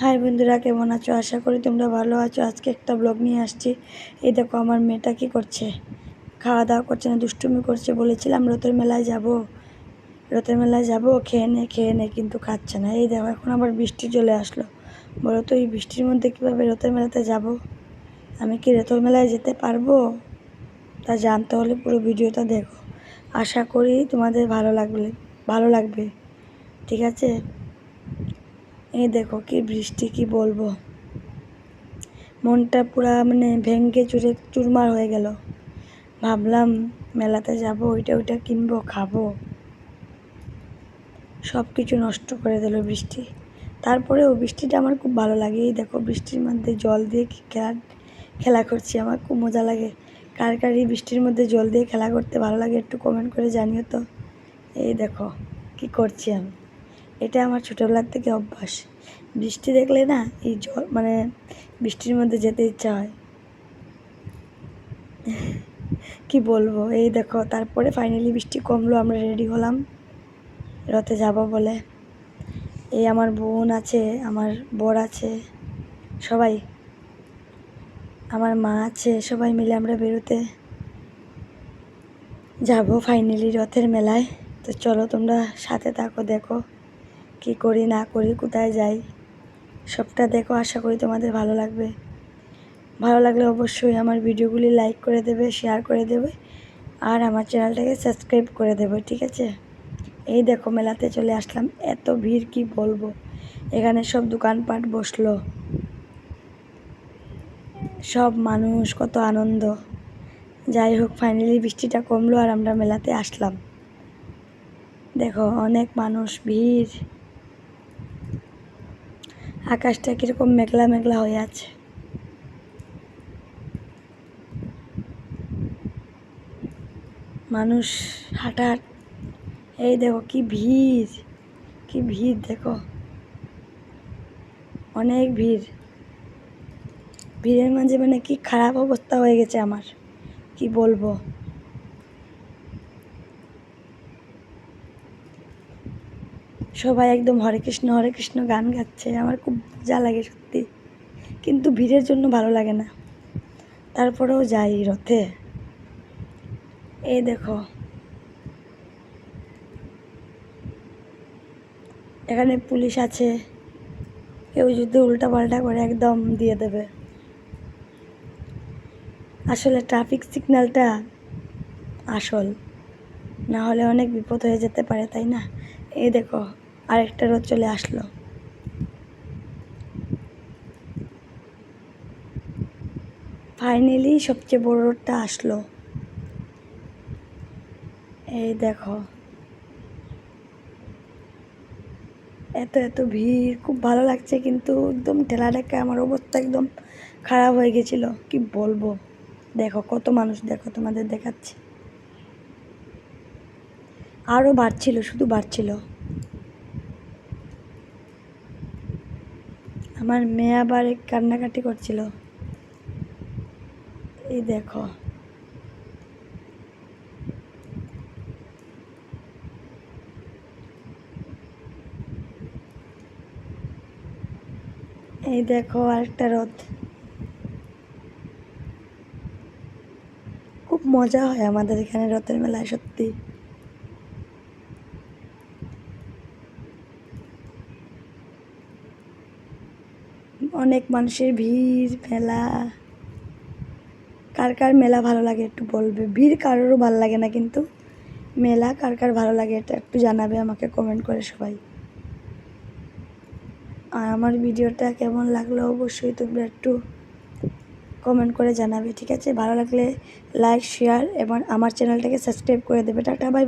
High বন্ধুরা, কেমন আছো? আশা করি তোমরা ভালো আছো। আজকে একটা ব্লগ নিয়ে আসছি। এই দেখো, আমার মেয়েটা কি করছে? খাওয়া দাওয়া করছে না, দুষ্টুমি করছে বলেছিলাম, রথের মেলায় যাব। রথের মেলায় যাব, খেয়ে নে খেয়ে নে, কিন্তু খাচ্ছে না। এই দেখো, এখন আবার বৃষ্টি চলে আসলো। বলো তো, এই বৃষ্টির মধ্যে কীভাবে রথের মেলাতে যাব? আমি কি রথের মেলায় যেতে পারব? তা জানতে হলে পুরো ভিডিওটা দেখো। আশা করি তোমাদের ভালো লাগবে ভালো লাগবে। ঠিক আছে? এই দেখো কি বৃষ্টি, কি বলব। মনটা পুরা মানে ভেঙ্গে চুরে চুরমার হয়ে গেল। ভাবলাম মেলাতে যাব, ওইটা ওইটা কিনবো, খাব। সব কিছু নষ্ট করে দিল বৃষ্টি। তারপরেও বৃষ্টিটা আমার খুব ভালো লাগে। এই দেখো বৃষ্টির মধ্যে জল দিয়ে খেলা খেলা করছি, আমার খুব মজা লাগে। কার কার এই বৃষ্টির মধ্যে জল দিয়ে খেলা করতে ভালো লাগে একটু কমেন্ট করে জানিও তো। এই দেখো কি করছি আমি। এটা আমার ছোটোবেলার থেকে অভ্যাস। বৃষ্টি দেখলে না, এই জল মানে বৃষ্টির মধ্যে যেতে ইচ্ছা হয়। কি বলব? এই দেখো, তারপরে ফাইনালি বৃষ্টি কমলো, আমরা রেডি হলাম। রথে যাব বলে। এই আমার বোন আছে, আমার বর আছে, সবাই। আমার মা আছে, সবাই মিলে আমরা বেরোতে যাব ফাইনালি রথের মেলায়। তো চলো তোমরা সাথে থাকো, দেখো। কি করি, না করি, কোথায় যাই, সবটা দেখো, আশা করি তোমাদের ভালো লাগবে। ভালো লাগলে অবশ্যই আমার ভিডিওগুলি লাইক করে দেবে শেয়ার করে দেবে, আর আমার চ্যানেলটাকে সাবস্ক্রাইব করে দেবে, ঠিক আছে? এই দেখো, মেলাতে চলে আসলাম। এত ভিড়, কি বলব? এখানে সব দোকানপাট বসল। সব মানুষ, কত আনন্দ। যাই হোক ফাইনালি বৃষ্টিটা কমলো আর আমরা মেলাতে আসলাম। দেখো, অনেক মানুষ, ভিড়। আকাশটা কীরকম মেঘলা মেঘলা হয়ে আছে। মানুষ হাঁটাহাট এই দেখো কি ভিড় কি ভিড় দেখো। অনেক ভিড়। ভিড়ের মাঝে মানে কি খারাপ অবস্থা হয়ে গেছে আমার, কি বলব? সবাই একদম হরে কৃষ্ণ হরে কৃষ্ণ গান গাচ্ছে। আমার খুব মজা লাগে সত্যি। কিন্তু ভিড়ের জন্য ভালো লাগে না। তারপরেও যাই রথে। এই দেখো। এখানে পুলিশ আছে। কেউ যদি উল্টা পাল্টা করে একদম দিয়ে দেবে। আসলে ট্রাফিক সিগন্যালটা আসল। না হলে অনেক বিপদ হয়ে যেতে পারে, তাই না? এই দেখো। আরেকটা রোদ চলে আসলো। ফাইনালি সবচেয়ে বড় রোডটা আসলো। এই দেখো। এত এত ভিড়, খুব ভালো লাগছে কিন্তু একদম ঠেলা ঢেকে আমার অবস্থা একদম খারাপ হয়ে গেছিল। কি বলব? দেখো, কত মানুষ দেখো তোমাদের দেখাচ্ছি। আরও বাড়ছিল, শুধু বাড়ছিল। আমার মেয়ে আবার কান্নাকাটি করছিল। এই দেখো। এই দেখো আরেকটা রথ। খুব মজা হয় আমাদের এখানে রথের মেলায়, সত্যি। অনেক মানুষের ভিড়, মেলা। কার কার মেলা ভালো লাগে একটু বলবে? ভিড় কারোরও ভালো লাগে না কিন্তু মেলা কার কার ভালো লাগে এটা একটু জানাবে আমাকে কমেন্ট করে সবাই। আর আমার ভিডিওটা কেমন লাগল অবশ্যই তোমরা একটু কমেন্ট করে জানাবে, ঠিক আছে? ভালো লাগলে লাইক শেয়ার এবং আমার চ্যানেলটাকে সাবস্ক্রাইব করে দেবে। Tata bye bye